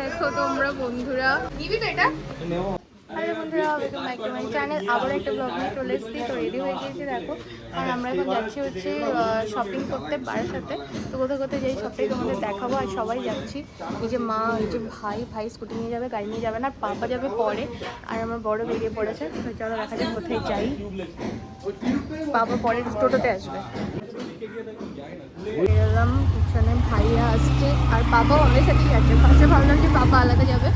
দেখো তোমরা বন্ধুরা। এটা? বন্ধুরা আবার একটা চলে এসেছি, তো রেডি হয়ে দেখো। আর আমরা যাচ্ছি হচ্ছে শপিং করতে সাথে। তো যাই দেখাবো, আর সবাই যাচ্ছি। এই যে মা যে ভাই ভাই স্কুটি নিয়ে যাবে, গাড়ি নিয়ে যাবে না পাপা যাবে পরে, আর আমার বড় বেরিয়ে পড়েছে। চলো দেখা যাক কোথায় যাই। বাবা পরে টোটোতে আসবে। বেরোলাম পিছনে ভাইয়া আসছে আর আমাদের যাচ্ছে। ফার্স্টে ভাবলাম যে বাবা আলাদা যাবে।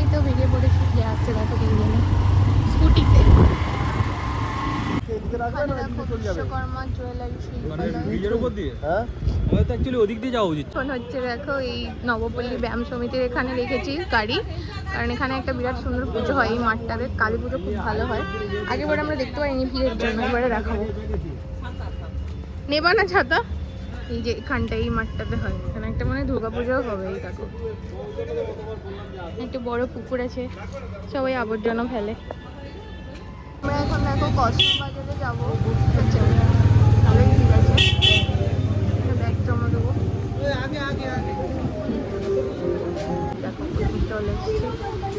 এই তো বেরিয়ে পড়েছি যে আসছে দেখো তিনজনে। স্কুটিতে। বিশ্বকর্মা জুয়েলারি দিয়ে? হ্যাঁ। হচ্ছে দেখো এই নবপল্লী ব্যায়াম সমিতির এখানে রেখেছি গাড়ি। কারণ এখানে একটা বিরাট সুন্দর পুজো হয় এই মাঠটাতে। কালী পুজো খুব ভালো হয়। আগেবার আমরা দেখতে পাইনি ভিড়ের জন্য এবারে দেখাবো। নেবা না ছাতা? এই যে এখানটা এই মাঠটাতে হয়। এখানে একটা মানে দুর্গা পুজোও হবে এই দেখো। একটা বড় পুকুর আছে, সবাই আবর্জনা ফেলে। আমরা এখন দেখো কসমো বাজারে যাব। আচ্ছা তাহলে ঠিক আছে। ব্যাগ জমা দেবো। দেখো চলে এসছে।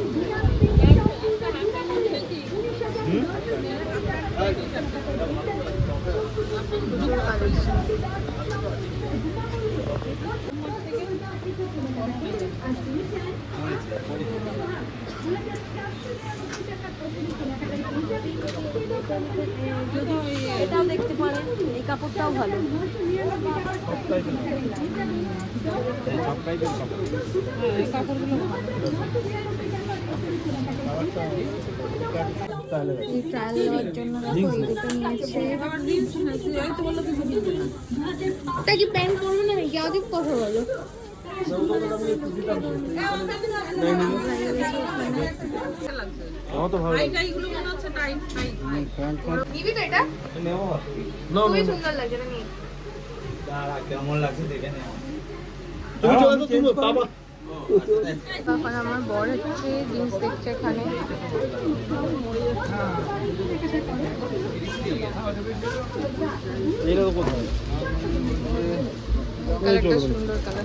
এটাও দেখতে পারেন এই কাপড়টাও ভালো এই ট্রায়াল দেওয়ার জন্য দেখো এই দুটো নিয়েছে তা কি প্যান্ট পরবে না নাকি অধিক কথা বলো তখন আমার বর হচ্ছে জিন্স দেখছে এখানে কালারটা সুন্দর কালার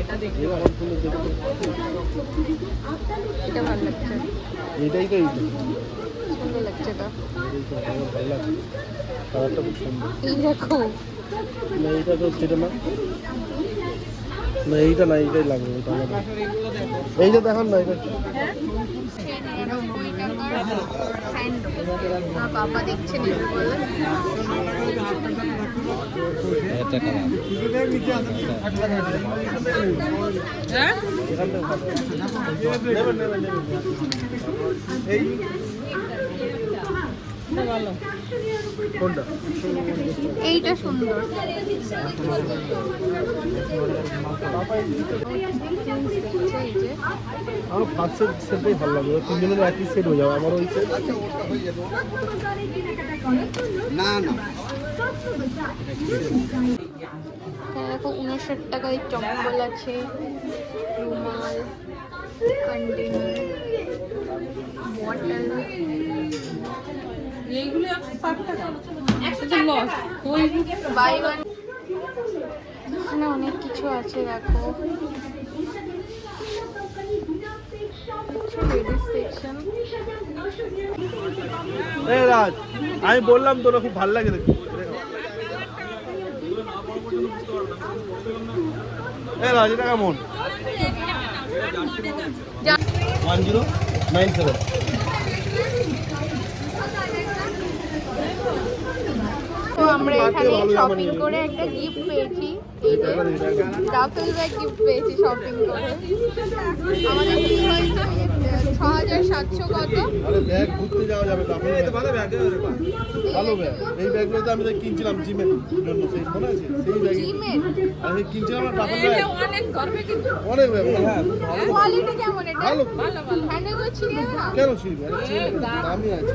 এটা দেখতে ভালো লাগছে। এইটাই তো এইটা। সুন্দর লাগছে এটা। ভালো লাগছে। কালারটা খুব সুন্দর। এই দেখো। না তো সেটা না। না এইটা না এইটাই লাগবে এইটা দেখান না এটা নিরানব্বই ভালো কোনটা এইটা সুন্দর। আমার ফার্স্ট সেট সেটটাই ভালো লাগে ওই তিনজনের একই সেট হয়ে যাবে আমার ওই সেট এখানে দেখো উনষাট টাকায় চম্বল আছে রুমাল কন্টেনার বটল এইগুলো একশো ষাট টাকা। লস ওই বাই ওয়ান। এখানে অনেক কিছু আছে দেখো। এ রাজ আমি বললাম তোরা খুব ভালো লাগে দেখতে। এ রাজ এটা কেমন? One zero nine seven. তো আমরা এখানে শপিং করে একটা গিফট পেয়েছি। রাফেল ব্যাগ গিফট পেয়েছি শপিং করে। আমাদের ছ হাজার সাতশো কত ব্যাগ ঘুরতে যাওয়া যাবে তো ভালো ব্যাগ ভালো ব্যাগ। এই ব্যাগগুলো তো আমি কিনছিলাম জিমের জন্য সেই মনে আছে? সেই ব্যাগ। সেই কিনছিলাম না টাকা ব্যাগ। অনেক গর্বে কিন্তু। অনেক ব্যাগ হ্যাঁ কোয়ালিটি কেমন এটা? ভালো। ভালো ভালো। হ্যান্ডেলগুলো ছিঁড়ে না? কেন ছিড়বে? আছে।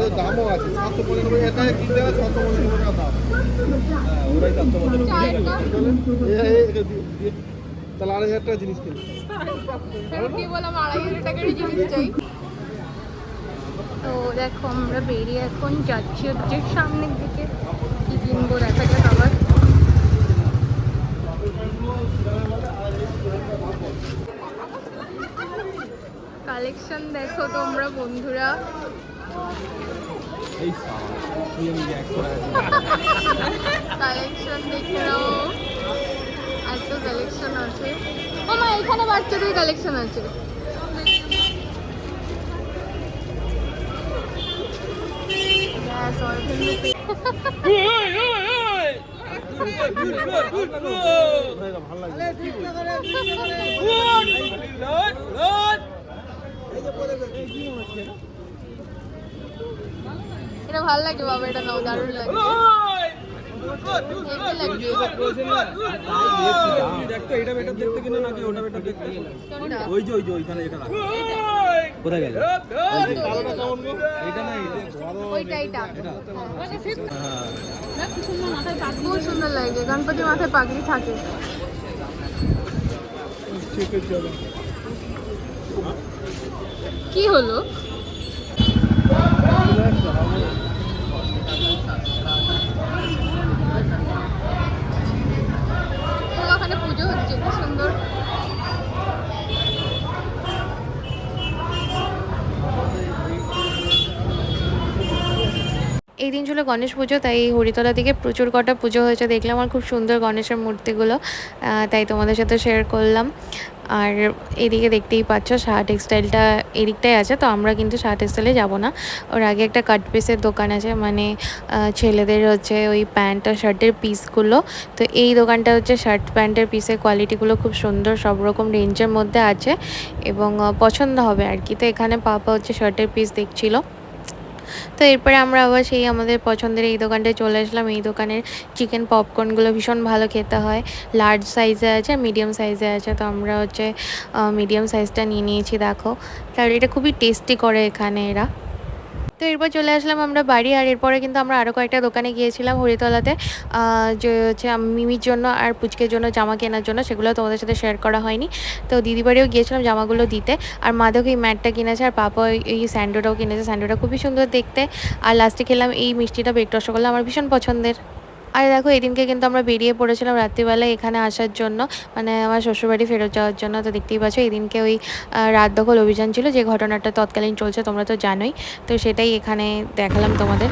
এর দামও আছে সাতশো পনেরো এটা কিনতে গেলে ছশো পনেরো টাকা দাম। হ্যাঁ ওরাই সাতশো পনেরো তাহলে আড়াই হাজার টাকা জিনিস কিনবো। জিনিস চাই। তো দেখো আমরা বেরিয়ে এখন যাচ্ছি সামনের দিকে। কি কিনবো কালেকশন দেখো তোমরা বন্ধুরা। কালেকশন দেখে নাও। কালেকশন আছে। ও এখানে বাচ্চাদের কালেকশন আছে। এটা ভালো লাগে বাবা, এটা নাও, দারুণ লাগে। খুব সুন্দর লাগে গণপতি মাথায় পাগড়ি থাকে কি হলো ওখানে পুজো হচ্ছে কি সুন্দর এই দিন ছিল গণেশ পুজো, তাই হরিতলা দিকে প্রচুর কটা পুজো হয়েছে। দেখলাম আর খুব সুন্দর গণেশের মূর্তিগুলো তাই তোমাদের সাথে শেয়ার করলাম। আর এদিকে দেখতেই পাচ্ছ শাহ টেক্সটাইলটা এদিকটাই আছে, তো আমরা কিন্তু শাহ টেক্সটাইলে যাব না। ওর আগে একটা কাট পিসের দোকান আছে মানে ছেলেদের হচ্ছে ওই প্যান্ট আর শার্টের পিসগুলো। তো এই দোকানটা হচ্ছে শার্ট প্যান্টের পিসের কোয়ালিটিগুলো খুব সুন্দর, সব রকম রেঞ্জের মধ্যে আছে এবং পছন্দ হবে আর কি। তো এখানে পাপা হচ্ছে শার্টের পিস দেখছিল। তো এরপরে আমরা আবার সেই আমাদের পছন্দের এই দোকানটায় চলে আসলাম। এই দোকানের চিকেন পপকর্নগুলো ভীষণ ভালো খেতে হয়। লার্জ সাইজে আছে মিডিয়াম সাইজে আছে। তো আমরা হচ্ছে মিডিয়াম সাইজটা নিয়ে নিয়েছি, দেখো। তার এটা খুবই টেস্টি করে এখানে এরা। তো এরপর চলে আসলাম আমরা বাড়ি, আর এরপরে কিন্তু আমরা আরও কয়েকটা দোকানে গিয়েছিলাম হরিতলাতে। যে হচ্ছে মিমির জন্য আর পুচকের জন্য জামা কেনার জন্য, সেগুলো তোমাদের সাথে শেয়ার করা হয়নি। তো দিদি বাড়িও গিয়েছিলাম জামাগুলো দিতে, আর মাদক এই ম্যাটটা কিনেছে, আর পাপা এই স্যান্ডোটাও কিনেছে। স্যান্ডোটা খুবই সুন্দর দেখতে। আর লাস্টে খেলাম এই মিষ্টিটা বেক রসগোল্লা আমার ভীষণ পছন্দের। আর দেখো, এদিনকে কিন্তু আমরা বেরিয়ে পড়েছিলাম রাত্রিবেলায় এখানে আসার জন্য মানে আমার শ্বশুরবাড়ি ফেরত যাওয়ার জন্য। তো দেখতেই পাচ্ছ, এদিনকে ওই রাত দখল অভিযান ছিল, যে ঘটনাটা তৎকালীন চলছে, তোমরা তো জানোই। তো সেটাই এখানে দেখালাম তোমাদের।